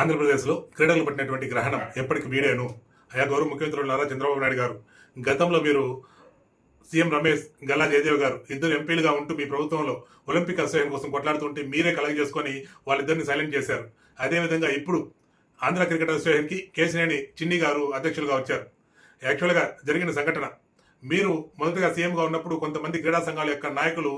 ఆంధ్రప్రదేశ్లో క్రీడలు పట్టినటువంటి గ్రహణం ఎప్పటికి వీడేను? అయా గౌరవ ముఖ్యమంత్రులు నారా చంద్రబాబు నాయుడు గారు గతంలో మీరు సీఎం రమేష్ గల్లా జయదేవ్ గారు ఇద్దరు ఎంపీలుగా ఉంటూ మీ ప్రభుత్వంలో ఒలింపిక్ అసోసియేషన్ కోసం కొట్లాడుతుంటే మీరే కలగ చేసుకొని వాళ్ళిద్దరిని సైలెంట్ చేశారు. అదేవిధంగా ఇప్పుడు ఆంధ్ర క్రికెట్ అసోసియేషన్కి కేసినేని చిన్ని గారు అధ్యక్షులుగా వచ్చారు. యాక్చువల్గా జరిగిన సంఘటన మీరు మొదటగా సీఎంగా ఉన్నప్పుడు కొంతమంది క్రీడా సంఘాల యొక్క నాయకులు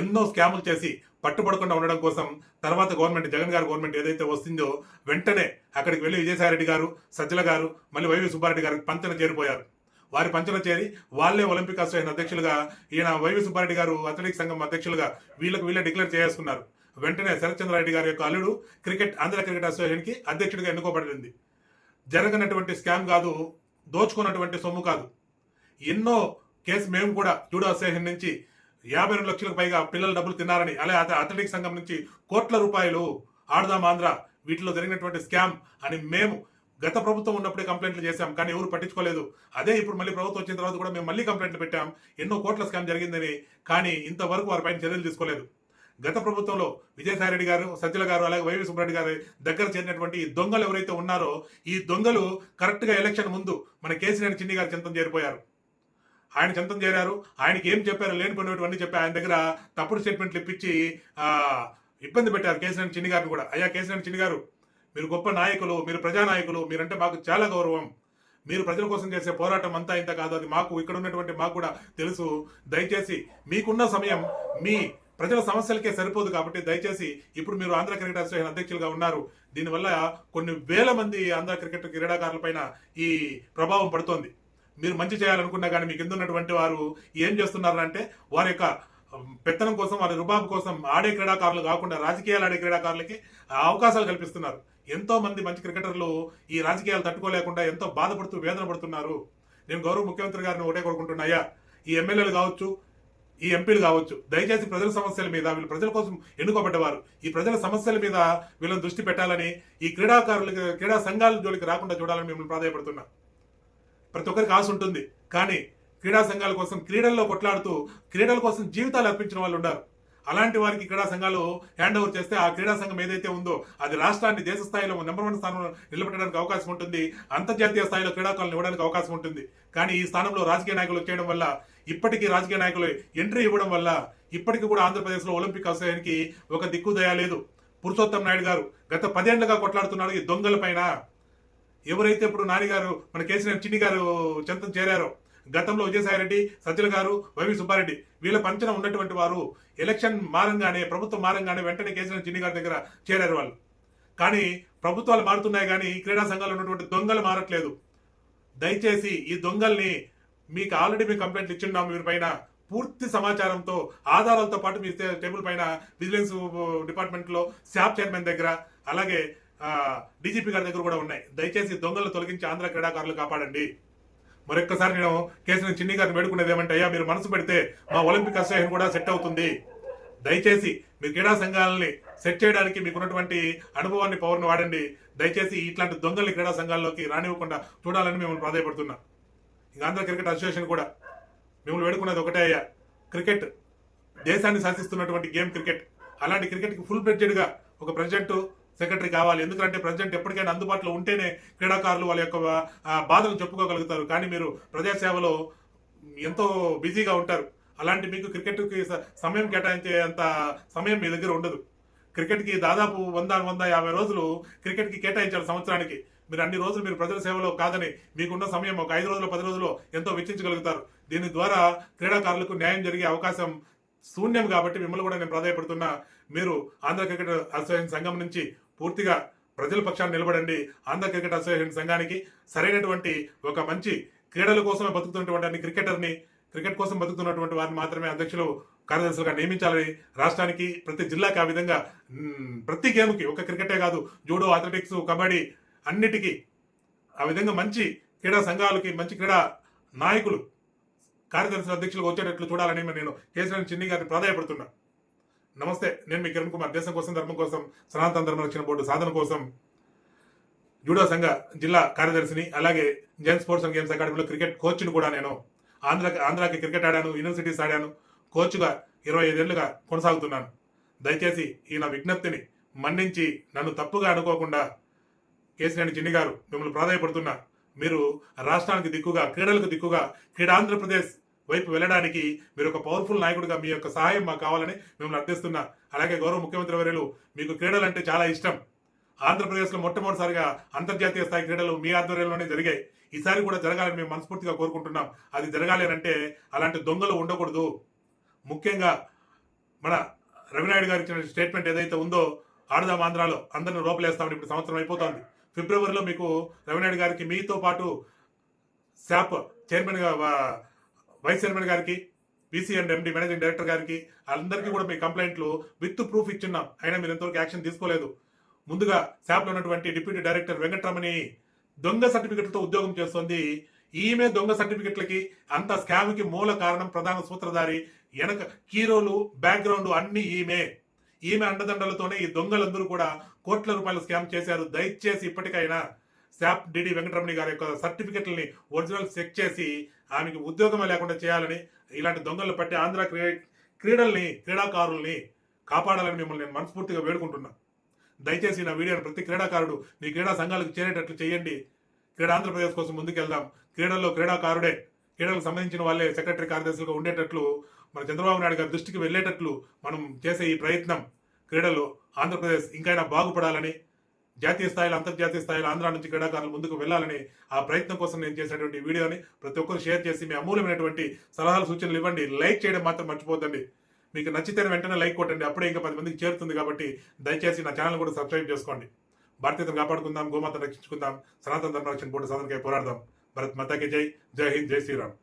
ఎన్నో స్కాములు చేసి పట్టుబడకుండా ఉండడం కోసం తర్వాత గవర్నమెంట్ జగన్ గారు గవర్నమెంట్ ఏదైతే వస్తుందో వెంటనే అక్కడికి వెళ్ళి విజయసాయిరెడ్డి గారు సజ్జల గారు మళ్ళీ వైవి సుబ్బారెడ్డి గారికి పంచన చేరిపోయారు. వారి పంచన చేరి వాళ్ళే ఒలింపిక్ అసోసియేషన్ అధ్యక్షులుగా ఈయన వైవి సుబ్బారెడ్డి గారు అథ్లెటిక్ సంఘం అధ్యక్షులుగా వీళ్ళకి వీళ్ళే డిక్లేర్ చేసుకున్నారు వెంటనే శరత్చంద్రారెడ్డి గారి యొక్క అల్లుడు క్రికెట్ ఆంధ్ర క్రికెట్ అసోసియేషన్కి అధ్యక్షుడిగా ఎన్నుకోబడింది. జరగనటువంటి స్కామ్ కాదు దోచుకున్నటువంటి సొమ్ము కాదు. ఎన్నో కేసు మేము కూడా జూడో అసోసియేషన్ నుంచి యాభై రెండు లక్షలకు పైగా పిల్లలు డబ్బులు తిన్నారని అలాగే అథ్లెటిక్ సంఘం నుంచి కోట్ల రూపాయలు ఆడదాం ఆంధ్ర వీటిలో జరిగినటువంటి స్కామ్ అని మేము గత ప్రభుత్వం ఉన్నప్పుడే కంప్లైంట్లు చేశాం కానీ ఎవరు పట్టించుకోలేదు. అదే ఇప్పుడు మళ్ళీ ప్రభుత్వం వచ్చిన తర్వాత కూడా మేము మళ్ళీ కంప్లైంట్లు పెట్టాం. ఎన్నో కోట్ల స్కామ్ జరిగిందని కానీ ఇంతవరకు వారిపైన చర్యలు తీసుకోలేదు. గత ప్రభుత్వంలో విజయసాయిరెడ్డి గారు సజ్జల గారు అలాగే వైవి సుబ్బారెడ్డి గారి దగ్గర చేరినటువంటి ఈ దొంగలు ఎవరైతే ఉన్నారో ఈ దొంగలు కరెక్ట్గా ఎలక్షన్ ముందు మన కేసీఆర్ చిన్ని గారి చింతం చేరిపోయారు. ఆయన చెంతం చేరారు ఆయనకి ఏం చెప్పారు లేనిపోయినటువంటి చెప్పి ఆయన దగ్గర తప్పుడు స్టేట్మెంట్లు ఇప్పించి ఇబ్బంది పెట్టారు కేసీఆర్ చిన్ని గారిని కూడా. అయ్యా కేసీఆర్ చిన్ని గారు మీరు గొప్ప నాయకులు మీరు ప్రజానాయకులు మీరంటే మాకు చాలా గౌరవం. మీరు ప్రజల కోసం చేసే పోరాటం అంతా ఇంత కాదు. అది మాకు ఇక్కడ ఉన్నటువంటి మాకు కూడా తెలుసు. దయచేసి మీకున్న సమయం మీ ప్రజల సమస్యలకే సరిపోదు కాబట్టి దయచేసి ఇప్పుడు మీరు ఆంధ్ర క్రికెట్ అసోసియేషన్ అధ్యక్షులుగా ఉన్నారు. దీనివల్ల కొన్ని వేల మంది ఆంధ్ర క్రికెట్ క్రీడాకారులపైన ఈ ప్రభావం పడుతోంది. మీరు మంచి చేయాలనుకున్నా కానీ మీకు ఉన్నటువంటి వారు ఏం చేస్తున్నారు అంటే వారి యొక్క పెత్తనం కోసం వారి రుబాబు కోసం ఆడే క్రీడాకారులు కాకుండా రాజకీయాలు ఆడే క్రీడాకారులకి అవకాశాలు కల్పిస్తున్నారు. ఎంతో మంది మంచి క్రికెటర్లు ఈ రాజకీయాలు తట్టుకోలేకుండా ఎంతో బాధపడుతూ వేదన పడుతున్నారు. నేను గౌరవ ముఖ్యమంత్రి గారిని ఒకటే కోరుకుంటున్నాయా ఈ ఎమ్మెల్యేలు కావచ్చు ఈ ఎంపీలు కావచ్చు దయచేసి ప్రజల సమస్యల మీద వీళ్ళు ప్రజల కోసం ఎన్నుకోబడ్డవారు ఈ ప్రజల సమస్యల మీద వీళ్ళని దృష్టి పెట్టాలని ఈ క్రీడాకారులకి క్రీడా సంఘాల జోలికి రాకుండా చూడాలని మిమ్మల్ని ప్రాధాయపడుతున్నాను ప్రతి ఒక్కరికి ఆశ ఉంటుంది. కానీ క్రీడా సంఘాల కోసం క్రీడల్లో కొట్లాడుతూ క్రీడల కోసం జీవితాలు అర్పించిన వాళ్ళు ఉన్నారు అలాంటి వారికి క్రీడా సంఘాలు హ్యాండ్ ఓవర్ చేస్తే ఆ క్రీడా సంఘం ఏదైతే ఉందో అది రాష్ట్రాన్ని దేశ స్థాయిలో నెంబర్ వన్ స్థానంలో నిలబెట్టడానికి అవకాశం ఉంటుంది. అంతర్జాతీయ స్థాయిలో క్రీడాకారులను ఇవ్వడానికి అవకాశం ఉంటుంది. కానీ ఈ స్థానంలో రాజకీయ నాయకులు చేయడం వల్ల ఇప్పటికీ రాజకీయ నాయకులు ఎంట్రీ ఇవ్వడం వల్ల ఇప్పటికీ కూడా ఆంధ్రప్రదేశ్లో ఒలింపిక్ అసోసియేషన్కి ఒక దిక్కుదయ లేదు. పురుషోత్తం నాయుడు గారు గత పదేళ్ళుగా కొట్లాడుతున్నాడు ఈ దొంగల పైన. ఎవరైతే ఇప్పుడు నానిగారు మన కేసీఆర్ చిన్ని గారు చెంతం చేరారో గతంలో విజయసాయిరెడ్డి సజ్జల గారు వైవి సుబ్బారెడ్డి వీళ్ళ పంచన ఉన్నటువంటి వారు ఎలక్షన్ మారంగానే ప్రభుత్వం మారంగానే వెంటనే కేసీఆర్ చిన్ని గారి దగ్గర చేరారు వాళ్ళు. కానీ ప్రభుత్వాలు మారుతున్నాయి కానీ ఈ క్రీడా సంఘాలు ఉన్నటువంటి దొంగలు మారట్లేదు. దయచేసి ఈ దొంగల్ని మీకు ఆల్రెడీ మేము కంప్లైంట్లు ఇచ్చిన్నాము వీరి పైన. పూర్తి సమాచారంతో ఆధారాలతో పాటు మీ టేబుల్ పైన విజిలెన్స్ డిపార్ట్మెంట్లో శాప్ చైర్మన్ దగ్గర అలాగే డీజీపీ గారి దగ్గర కూడా ఉన్నాయి. దయచేసి దొంగలను తొలగించి ఆంధ్ర క్రీడాకారులు కాపాడండి. మరొక్కసారి నేను కేసీఆర్ చిన్ని గారిని వేడుకునేది ఏమంటే అయ్యా మీరు మనసు పెడితే మా ఒలింపిక్ అసోసియేషన్ కూడా సెట్ అవుతుంది. దయచేసి మీ క్రీడా సంఘాలని సెట్ చేయడానికి మీకున్నటువంటి అనుభవాన్ని పవర్ని వాడండి. దయచేసి ఇట్లాంటి దొంగల్ని క్రీడా సంఘాల్లోకి రానివ్వకుండా చూడాలని మిమ్మల్ని ప్రాధాయపడుతున్నా. ఇంకా ఆంధ్ర క్రికెట్ అసోసియేషన్ కూడా మిమ్మల్ని వేడుకున్నది ఒకటే అయ్యా. క్రికెట్ దేశాన్ని శాసిస్తున్నటువంటి గేమ్ క్రికెట్. అలాంటి క్రికెట్కి ఫుల్గా ఒక ప్రెసిడెంట్ సెక్రటరీ కావాలి. ఎందుకంటే ప్రెసిడెంట్ ఎప్పటికైనా అందుబాటులో ఉంటేనే క్రీడాకారులు వాళ్ళ యొక్క బాధలు చెప్పుకోగలుగుతారు. కానీ మీరు ప్రజాసేవలో ఎంతో బిజీగా ఉంటారు. అలాంటి మీకు క్రికెట్కి స- సమయం కేటాయించే అంత సమయం మీ దగ్గర ఉండదు. క్రికెట్కి దాదాపు వంద వంద యాభై రోజులు క్రికెట్కి కేటాయించారు సంవత్సరానికి. మీరు అన్ని రోజులు మీరు ప్రజల సేవలో కాదని మీకున్న సమయం ఒక ఐదు రోజులు పది రోజులు ఎంతో వెచ్చించగలుగుతారు. దీని ద్వారా క్రీడాకారులకు న్యాయం జరిగే అవకాశం శూన్యం కాబట్టి మిమ్మల్ని కూడా నేను ప్రాధాయపడుతున్నా. మీరు ఆంధ్ర క్రికెట్ అసోసియేషన్ సంఘం నుంచి పూర్తిగా ప్రజల పక్షాన్ని నిలబడండి. ఆంధ్ర క్రికెట్ అసోసియేషన్ సంఘానికి సరైనటువంటి ఒక మంచి క్రీడల కోసమే బతుకుతున్నటువంటి అన్ని క్రికెటర్ని క్రికెట్ కోసం బతుకుతున్నటువంటి వారిని మాత్రమే అధ్యక్షులు కార్యదర్శులుగా నియమించాలని రాష్ట్రానికి ప్రతి జిల్లాకి ఆ విధంగా ప్రతి గేమ్కి ఒక క్రికెటే కాదు జూడో అథ్లెటిక్స్ కబడ్డీ అన్నిటికీ ఆ విధంగా మంచి క్రీడా సంఘాలకి మంచి క్రీడా నాయకులు కార్యదర్శులు అధ్యక్షులు వచ్చేటట్లు చూడాలని నేను కేసీఆర్ చిన్ని గారిని ప్రాధాయపడుతున్నా. నమస్తే నేను మీ కిరణ్ కుమార్. దేశం కోసం ధర్మం కోసం సనాతన ధర్మ రక్షణ బోర్డు సాధన కోసం జూడో సంఘ జిల్లా కార్యదర్శిని అలాగే జైన్ స్పోర్ట్స్ అండ్ గేమ్స్ అకాడమీలో క్రికెట్ కోచ్ని కూడా నేను. ఆంధ్ర ఆంధ్రాకి క్రికెట్ ఆడాను యూనివర్సిటీస్ ఆడాను. కోచ్గా ఇరవై ఐదేళ్ళుగా కొనసాగుతున్నాను. దయచేసి ఈ నా విజ్ఞప్తిని మన్నించి నన్ను తప్పుగా అనుకోకుండా కేసినేని చిన్ని గారు మిమ్మల్ని ప్రాధాయపడుతున్నా మీరు రాష్ట్రానికి దిక్కుగా క్రీడలకు దిక్కుగా క్రీడా ఆంధ్రప్రదేశ్ వైపు వెళ్ళడానికి మీరు ఒక పవర్ఫుల్ నాయకుడిగా మీ యొక్క సహాయం మాకు కావాలని మిమ్మల్ని అర్థిస్తున్నా. అలాగే గౌరవ ముఖ్యమంత్రి వర్యులు మీకు క్రీడలు అంటే చాలా ఇష్టం. ఆంధ్రప్రదేశ్లో మొట్టమొదటిసారిగా అంతర్జాతీయ స్థాయి క్రీడలు మీ ఆధ్వర్యంలోనే జరిగాయి. ఈసారి కూడా జరగాలని మేము మనస్ఫూర్తిగా కోరుకుంటున్నాం. అది జరగాలి అంటే అలాంటి దొంగలు ఉండకూడదు. ముఖ్యంగా మన రవినాయుడు గారు ఇచ్చిన స్టేట్మెంట్ ఏదైతే ఉందో ఆడదాం ఆంధ్రాలో అందరిని లోపలేస్తామని ఇప్పుడు సంవత్సరం అయిపోతుంది. ఫిబ్రవరిలో మీకు రవినాయుడు గారికి మీతో పాటు శాప్ చైర్మన్గా వైస్ చైర్మన్ గారికి BC and MD managing director గారికి అందరికీ కూడా మీ కంప్లైంట్లు విత్ ప్రూఫ్ ఇచ్చున్నాం అయినా మీరు ఎంతవరకు యాక్షన్ తీసుకోలేదు. ముందుగా శాప్లో ఉన్నటువంటి డిప్యూటీ డైరెక్టర్ వెంకటరమణి దొంగ సర్టిఫికెట్లతో ఉద్యోగం చేస్తోంది. ఈమె దొంగ సర్టిఫికెట్లకి అంత స్కామ్కి మూల కారణం ప్రధాన సూత్రధారి వెనక హీరోలు బ్యాక్గ్రౌండ్ అన్ని ఈమె. ఈమె అండదండలతోనే ఈ దొంగలందరూ కూడా కోట్ల రూపాయల స్కామ్ చేశారు. దయచేసి ఇప్పటికైనా శాప్ డిడి వెంకటరమణి గారి యొక్క సర్టిఫికెట్లని ఒరిజినల్ చెక్ చేసి ఆమెకి ఉద్యోగమే లేకుండా చేయాలని ఇలాంటి దొంగలు పట్టి ఆంధ్ర క్రీ క్రీడల్ని క్రీడాకారుల్ని కాపాడాలని మిమ్మల్ని నేను మనస్ఫూర్తిగా వేడుకుంటున్నా. దయచేసి నా వీడియోని ప్రతి క్రీడాకారుడు మీ క్రీడా సంఘాలకు చేరేటట్లు చేయండి. క్రీడా ఆంధ్రప్రదేశ్ కోసం ముందుకెళ్దాం. క్రీడల్లో క్రీడాకారుడే క్రీడలకు సంబంధించిన వాళ్ళే సెక్రటరీ కార్యదర్శులుగా ఉండేటట్లు మన చంద్రబాబు నాయుడు గారి దృష్టికి వెళ్ళేటట్లు మనం చేసే ఈ ప్రయత్నం క్రీడలు ఆంధ్రప్రదేశ్ ఇంకైనా బాగుపడాలని జాతీయ స్థాయిలో అంతర్జాతీయ స్థాయిలో ఆంధ్ర నుంచి క్రీడాకారులు ముందుకు వెళ్ళాలని ఆ ప్రయత్నం కోసం నేను చేసినటువంటి వీడియోని ప్రతి ఒక్కరు షేర్ చేసి మీ అమూల్యమైనటువంటి సలహాలు సూచనలు ఇవ్వండి. లైక్ చేయడం మాత్రం మర్చిపోద్దండి మీకు నచ్చితే వెంటనే లైక్ కొట్టండి. అప్పుడే ఇంకా పది మందికి చేరుతుంది కాబట్టి దయచేసి నా ఛానల్ కూడా సబ్స్క్రైబ్ చేసుకోండి. భారతీయతను కాపాడుకుందాం గోమాతను రక్షించుకుందాం సనాతన ధర్మ రక్షణ పోటీ సాధనకై పోరాడదాం. భరత్ మతాకి జై. జై హింద్ జై శ్రీరామ్.